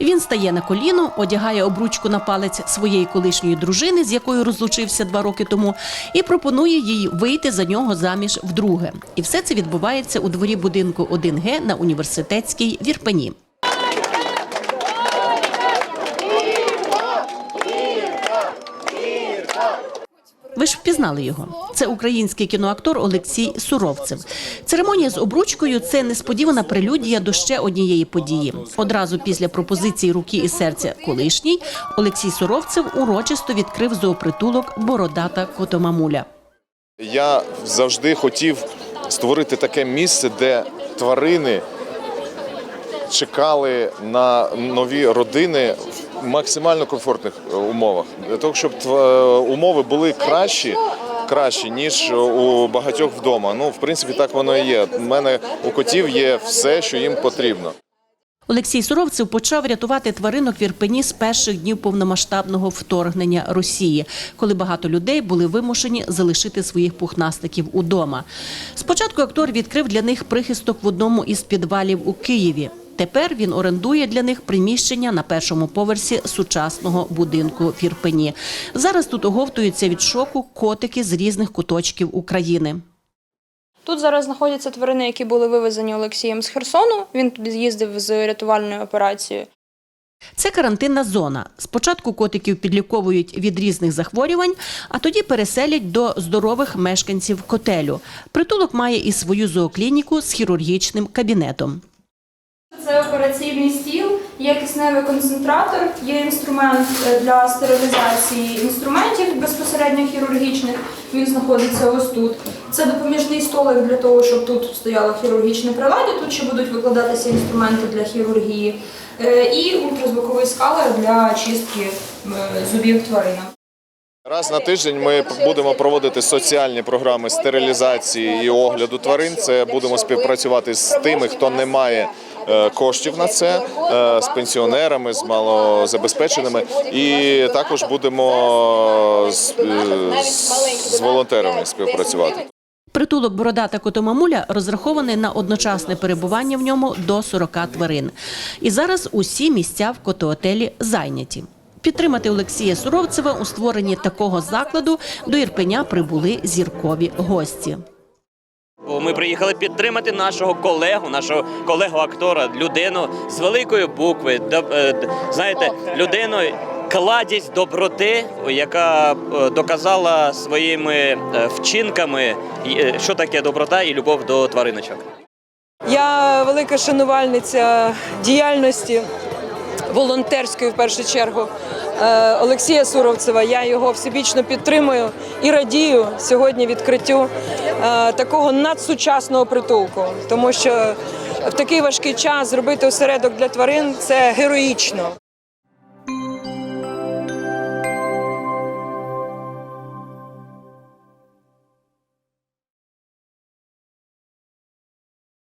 Він стає на коліно, одягає обручку на палець своєї колишньої дружини, з якою розлучився два роки тому, і пропонує їй вийти за нього заміж вдруге. І все це відбувається у дворі будинку 1Г на університетській в впізнали його. Це український кіноактор Олексій Суровцев. Церемонія з обручкою це несподівана прелюдія до ще однієї події. Одразу після пропозиції руки і серця колишній Олексій Суровцев урочисто відкрив зоопритулок Бородата Котомамуля. Я завжди хотів створити таке місце, де тварини чекали на нові родини в максимально комфортних е, умовах. Для того, щоб тва- умови були кращі, кращі, ніж у багатьох вдома. Ну, в принципі, так воно і є. У мене у котів є все, що їм потрібно. Олексій Суровцев почав рятувати тваринок в Ірпені з перших днів повномасштабного вторгнення Росії, коли багато людей були вимушені залишити своїх пухнастиків удома. Спочатку актор відкрив для них прихисток в одному із підвалів у Києві. Тепер він орендує для них приміщення на першому поверсі сучасного будинку в Ірпені. Зараз тут оговтуються від шоку котики з різних куточків України. Тут зараз знаходяться тварини, які були вивезені Олексієм з Херсону. Він туди з'їздив з рятувальною операцією. Це карантинна зона. Спочатку котиків підліковують від різних захворювань, а тоді переселять до здорових мешканців котелю. Притулок має і свою зооклініку з хірургічним кабінетом. Це операційний стіл, є кисневий концентратор, є інструмент е, для стерилізації інструментів безпосередньо хірургічних. Він знаходиться ось тут. Це допоміжний столик для того, щоб тут стояло хірургічне приладдя. Тут ще будуть викладатися інструменти для хірургії Е, і ультразвуковий скалер для чистки зубів тваринам. Раз на тиждень ми будемо проводити соціальні програми стерилізації і огляду тварин. Це будемо співпрацювати з тими, хто не має коштів на це, е, з пенсіонерами, з малозабезпеченими, і також будемо з, е, з- з волонтерами співпрацювати. Притулок Бородата Котомамуля розрахований на одночасне перебування в ньому до 40 тварин. І зараз усі місця в котоотелі зайняті. Підтримати Олексія Суровцева у створенні такого закладу до Ірпеня прибули зіркові гості. Ми приїхали підтримати нашого колегу, нашого колегу-актора, людину з великої букви. до- е, Знаєте, людину кладість доброти, яка е, доказала своїми е, вчинками, що таке доброта і любов до твариночок. Я велика шанувальниця діяльності волонтерської в першу чергу Олексія Суровцева. Я його всебічно підтримую і радію сьогодні відкриттю е, такого надсучасного притулку, тому що в такий важкий час зробити осередок для тварин це героїчно.